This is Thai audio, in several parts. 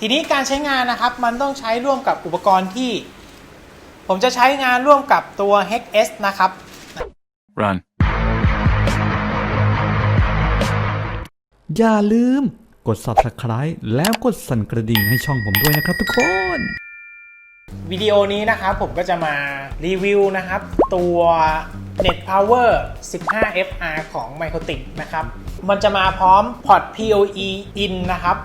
ทีนี้การใช้งานนะครับมันต้องใช้ร่วมกับอุปกรณ์ที่ ผมจะใช้งานร่วมกับตัว HX นะครับ Run. อย่าลืมกด subscribe แล้วกดสั่นกระดิ่งให้ช่องผมด้วยนะครับทุกคน วิดีโอนี้นะครับผมก็จะมารีวิวนะครับ ตัว Net Power 15 FR ของ m i c r o t i c นะครับ มันจะมาพร้อมพอร์ต PoE in นะครับ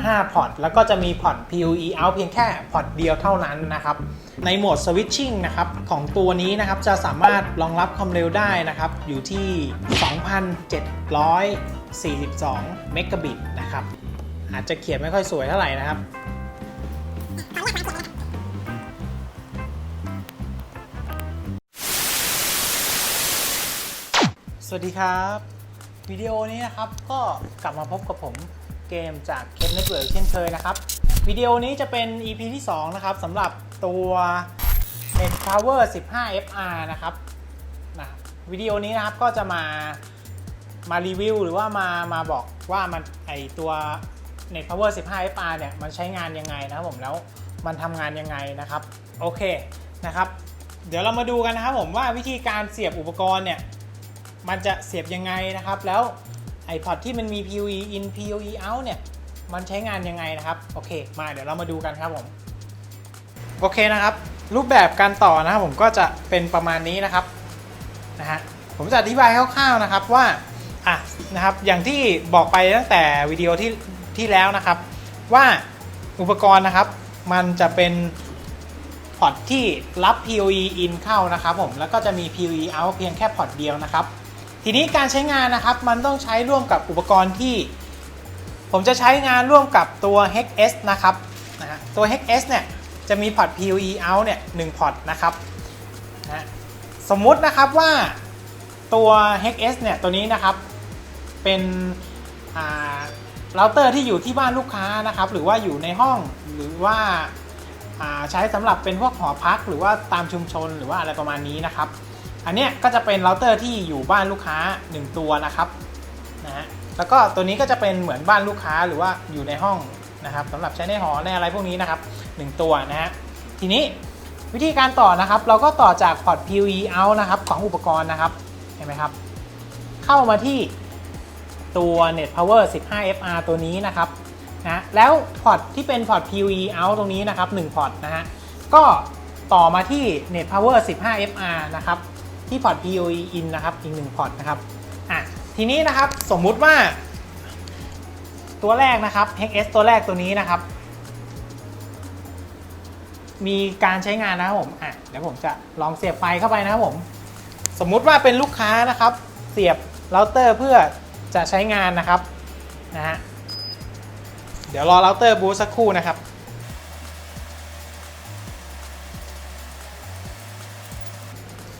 15 พอร์ต แล้วก็จะมีพอร์ต PoE out เพียงแค่พอร์ตเดียวเท่านั้นนะครับ ในโหมด Switching นะครับของตัวนี้นะครับจะสามารถรองรับความเร็วได้นะครับ อยู่ที่ 2,742 เมกะบิตนะครับ อาจจะเขียนไม่ค่อยสวยเท่าไหร่นะครับสวัสดีครับ วิดีโอนี้นะครับก็กลับมาพบกับผมเกมจากเคมเน็ตเวิร์กเช่นเคยนะครับ วิดีโอนี้จะเป็น EP ที่ 2 นะครับสำหรับตัว Net Power 15 FR นะครับนะวิดีโอนี้นะครับก็จะมามารีวิวหรือว่ามามาบอกว่ามันไอตัว Net Power 15 FR เนี่ยมันใช้งานยังไงนะครับผมแล้วมันทำงานยังไงนะครับ โอเคนะครับ เดี๋ยวเรามาดูกันนะครับผมว่าวิธีการเสียบอุปกรณ์เนี่ย มันจะเสียบยังไงนะครับ แล้วไอพอดที่มันมี PoE in PoE out เนี่ย มันใช้งานยังไงนะครับ โอเค มาเดี๋ยวเรามาดูกันครับผม โอเคนะครับ รูปแบบการต่อนะครับผมก็จะเป็นประมาณนี้นะครับ นะฮะ ผมจะอธิบายคร่าวๆนะครับว่า อะ นะครับ อย่างที่บอกไปตั้งแต่วิดีโอที่ที่แล้วนะครับ ว่าอุปกรณ์นะครับ มันจะเป็นพอร์ตที่รับ PoE in เข้านะครับผม แล้วก็จะมี PoE out เพียงแค่พอร์ตเดียวนะครับ ทีนี้การใช้งานนะครับมันต้องใช้ร่วมกับอุปกรณ์ที่ ผมจะใช้งานร่วมกับตัว HX นะครับนะตัว HX เนี่ยจะมีพอร์ต PoE out เนี่ยหนึ่งพอร์ตนะครับนะสมมุตินะครับว่าตัว HX เนี่ยตัวนี้นะครับเป็นเราเตอร์ที่อยู่ที่บ้านลูกค้านะครับหรือว่าอยู่ในห้องหรือว่าอ่าใช้สำหรับเป็นพวกหอพักหรือว่าตามชุมชนหรือว่าอะไรประมาณนี้นะครับ อันเนี้ยก็จะเป็นเราเตอร์ที่อยู่บ้านลูกค้า 1 ตัวนะครับนะฮะแล้วก็ตัวนี้ก็จะเป็นเหมือนบ้านลูกค้าหรือว่าอยู่ในห้องนะครับสำหรับใช้ในหอในอะไรพวกนี้นะครับ 1 ตัวนะฮะทีนี้วิธีการต่อนะครับ เราก็ต่อจากพอร์ต PoE out นะครับของอุปกรณ์นะครับเห็นไหมครับ เข้ามาที่ตัว Net Power 15 FR ตัวนี้นะครับนะแล้วพอร์ตที่เป็นพอร์ต PoE out ตรงนี้นะครับ1พอร์ตนะฮะก็ต่อมาที่ Net Power 15 FR นะครับ ที่พอร์ต PoE in นะครับอีกหนึ่งพอร์ตนะครับอะทีนี้นะครับสมมุติว่า ตัวแรกนะครับ HX ตัวแรกตัวนี้นะครับ มีการใช้งานนะครับผมอะเดี๋ยวผมจะลองเสียบไฟเข้าไปนะครับผม สมมุติว่าเป็นลูกค้านะครับ เสียบเราเตอร์เพื่อจะใช้งานนะครับนะฮะเดี๋ยวรอเราเตอร์บูสักครู่นะครับ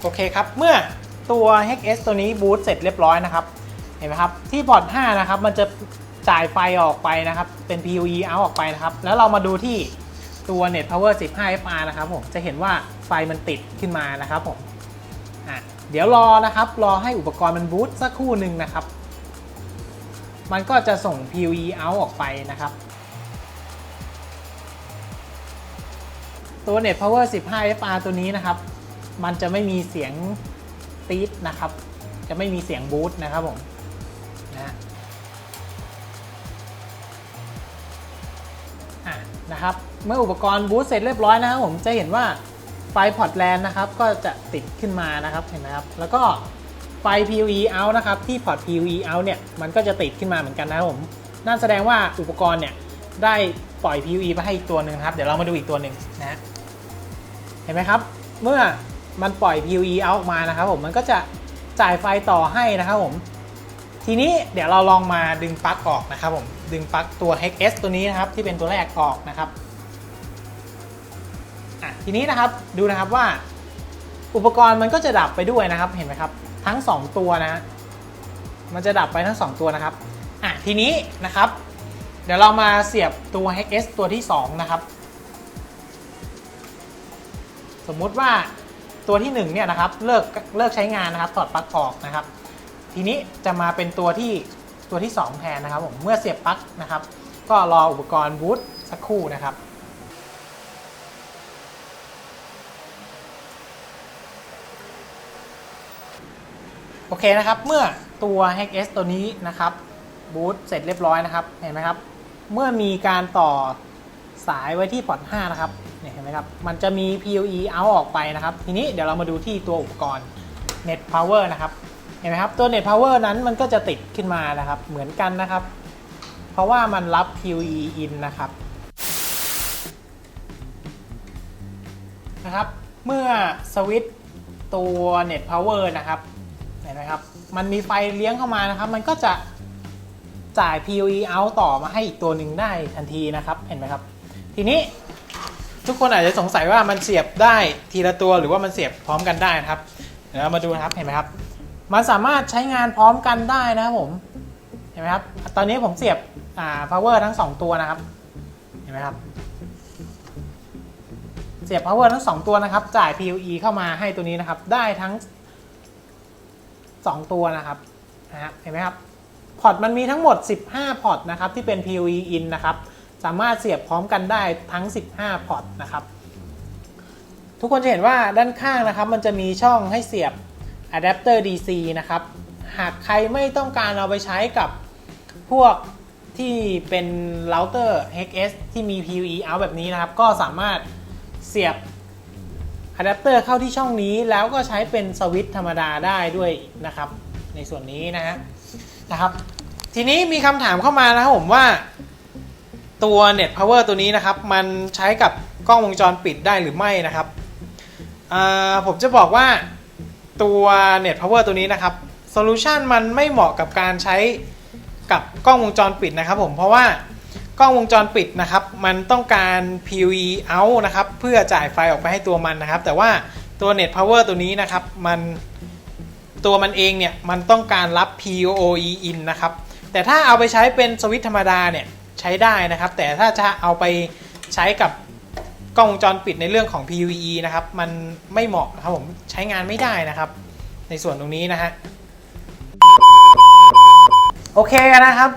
โอเคครับ เมื่อตัว HX ตัวนี้บูตเสร็จเรียบร้อยนะครับ เห็นไหมครับ ที่พอร์ต5นะครับ มันจะจ่ายไฟออกไปนะครับ เป็น PoE out ออกไปนะครับ แล้วเรามาดูที่ตัว Net Power 15 FR นะครับผม จะเห็นว่าไฟมันติดขึ้นมานะครับผม อะ เดี๋ยวรอนะครับ รอให้อุปกรณ์มันบูตสักครู่หนึ่งนะครับ มันก็จะส่ง PoE out ออกไปนะครับ ตัว Net Power 15 FR ตัวนี้นะครับ มันจะไม่มีเสียงตีดนะครับ จะไม่มีเสียงบูตนะครับผมนะอะนะครับ เมื่ออุปกรณ์บูตเสร็จเรียบร้อยนะครับผมจะเห็นว่าไฟพอร์ตแลนนะครับ ก็จะติดขึ้นมานะครับเห็นไหมครับ แล้วก็ไฟ PoE out นะครับที่พอร์ต PoE out เนี่ยมันก็จะติดขึ้นมาเหมือนกันนะครับผมนั่นแสดงว่าอุปกรณ์เนี่ยได้ปล่อย PoE ไปให้อีกตัวหนึ่งครับ เดี๋ยวเรามาดูอีกตัวหนึ่งนะฮะเห็นไหมครับ เมื่อ มันปล่อย PoE out ออกมานะครับผมมันก็จะจ่ายไฟต่อให้นะครับผม ทีนี้เดี๋ยวเราลองมาดึงปลั๊กออกนะครับผม ดึงปลั๊กตัว HX ตัวนี้นะครับที่เป็นตัวแรกออกนะครับอะทีนี้นะครับดูนะครับว่า อุปกรณ์มันก็จะดับไปด้วยนะครับเห็นไหมครับ ทั้ง 2 ตัวนะ มันจะดับไปทั้ง 2 ตัวนะครับอะทีนี้นะครับ เดี๋ยวเรามาเสียบตัว HX ตัวที่ 2 นะครับ สมมติว่า ตัวที่1เนี่ยนะครับเลิกเลิกใช้งานนะครับถอดปลั๊กออกนะครับ ทีนี้จะมาเป็นตัวที่ตัวที่ 2 แทนนะครับผมเมื่อเสียบปลั๊กนะครับ ก็รออุปกรณ์บูตสักครู่นะครับโอเคนะครับเมื่อตัว HX ตัวนี้นะครับบูตเสร็จเรียบร้อยนะครับเห็นไหมครับ เมื่อมีการต่อสายไว้ที่พอร์ต5นะครับ เนี่ยเห็นไหมครับ มันจะมี PoE out ออกไปนะครับ ทีนี้เดี๋ยวเรามาดูที่ตัวอุปกรณ์ Net Power นะครับ เห็นไหมครับ ตัว Net Power นั้นมันก็จะติดขึ้นมานะครับ เหมือนกันนะครับ เพราะว่ามันรับ PoE in นะครับ นะครับ เมื่อสวิตตัว Net Power นะครับ เห็นไหมครับ มันมีไฟเลี้ยงเข้ามานะครับ มันก็จะจ่าย PoE out ต่อมาให้อีกตัวหนึ่งได้ทันทีนะครับ เห็นไหมครับ ทีนี้ ทุกคนอาจจะสงสัยว่ามันเสียบได้ทีละตัวหรือว่ามันเสียบพร้อมกันได้นะครับเดี๋ยวเรามาดูนะครับเห็นไหมครับ มันสามารถใช้งานพร้อมกันได้นะครับผมเห็นไหมครับ ตอนนี้ผมเสียบอ่า power ทั้งสองตัวนะครับเห็นไหมครับ เสียบ power ทั้งสองตัวนะครับ จ่าย PoE เข้ามาให้ตัวนี้นะครับ ได้ทั้ง 2 ตัวนะครับนะฮะเห็นไหมครับพอร์ตมันมีทั้งหมด 15 พอร์ตนะครับที่เป็น PoE in นะครับ สามารถเสียบพร้อมกันได้ทั้ง 15 พอร์ตนะครับ ทุกคนจะเห็นว่าด้านข้างนะครับ มันจะมีช่องให้เสียบอะแดปเตอร์ DC นะครับ หากใครไม่ต้องการเอาไปใช้กับพวกที่เป็นเราเตอร์ HX ที่มี PoE out แบบนี้นะครับ ก็สามารถเสียบอะแดปเตอร์เข้าที่ช่องนี้แล้วก็ใช้เป็นสวิตช์ธรรมดาได้ด้วยนะครับ ในส่วนนี้นะฮะนะครับ ทีนี้มีคำถามเข้ามานะครับผมว่า ตัว Net Power ตัวนี้นะครับ มันใช้กับกล้องวงจรปิดได้หรือไม่นะครับผมจะบอกว่าตัว Net Power ตัวนี้นะครับโซลูชันมันไม่เหมาะกับการใช้กับกล้องวงจรปิดนะครับผมเพราะว่ากล้องวงจรปิดนะครับ มันต้องการ PoE out นะครับเพื่อจ่ายไฟออกไปให้ตัวมันนะครับ แต่ว่าตัว Net Power ตัวนี้นะครับมันตัวมันเองเนี่ยมันต้องการรับ PoE in นะครับแต่ถ้าเอาไปใช้เป็นสวิตธรรมดาเนี่ย ใช้ได้นะครับ แต่ถ้าจะเอาไปใช้กับกล้องวงจรปิดในเรื่องของ PoE นะครับ มันไม่เหมาะนะครับผมใช้งานไม่ได้นะครับ ในส่วนตรงนี้นะฮะโอเคนะครับ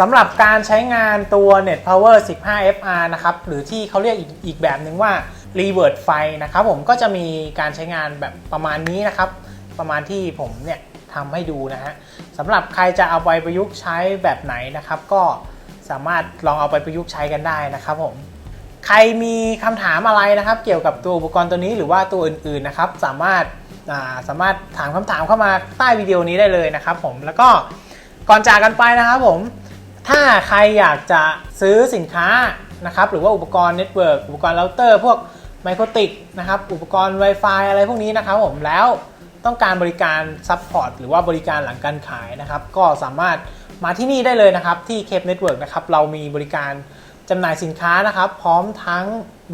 สำหรับการใช้งานตัว Net Power 15FR นะครับ หรือที่เขาเรียกอีกอีกแบบหนึ่งว่า Revert ไฟนะครับผมก็จะมีการใช้งานแบบประมาณนี้นะครับ ประมาณที่ผมเนี่ยทำให้ดูนะฮะสำหรับใครจะเอาไปประยุกต์ใช้แบบไหนนะครับ ก็ สามารถลองเอาไปประยุกต์ใช้กันได้นะครับผมใครมีคำถามอะไรนะครับ เกี่ยวกับตัวอุปกรณ์ตัวนี้หรือว่าตัวอื่นๆนะครับ สามารถาสามารถถามคำถามเข้ามาใต้วิดีโอนี้ได้เลยนะครับ ผมแล้วก็ก่อนจากกันไปนะครับผม ถ้าใครอยากจะซื้อสินค้านะครับ หรือว่าอุปกรณ์เน็ตเวิร์กอุปกรณ์เราเตอร์ พวกไมโครติกนะครับ อุปกรณ์ Wi-Fi อะไรพวกนี้นะครับผมแล้ว ต้องการบริการซัพพอร์ตหรือว่าบริการหลังการขายนะครับ ก็สามารถมาที่นี่ได้เลยนะครับ ที่เคปเน็ตเวิร์กนะครับ เรามีบริการจำหน่ายสินค้านะครับ พร้อมทั้ง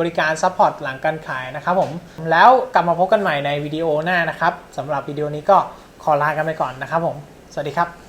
บริการซัพพอร์ตหลังการขายนะครับผม แล้วกลับมาพบกันใหม่ในวิดีโอหน้านะครับสำหรับวิดีโอนี้ก็ขอลากันไปก่อนนะครับผม สวัสดีครับ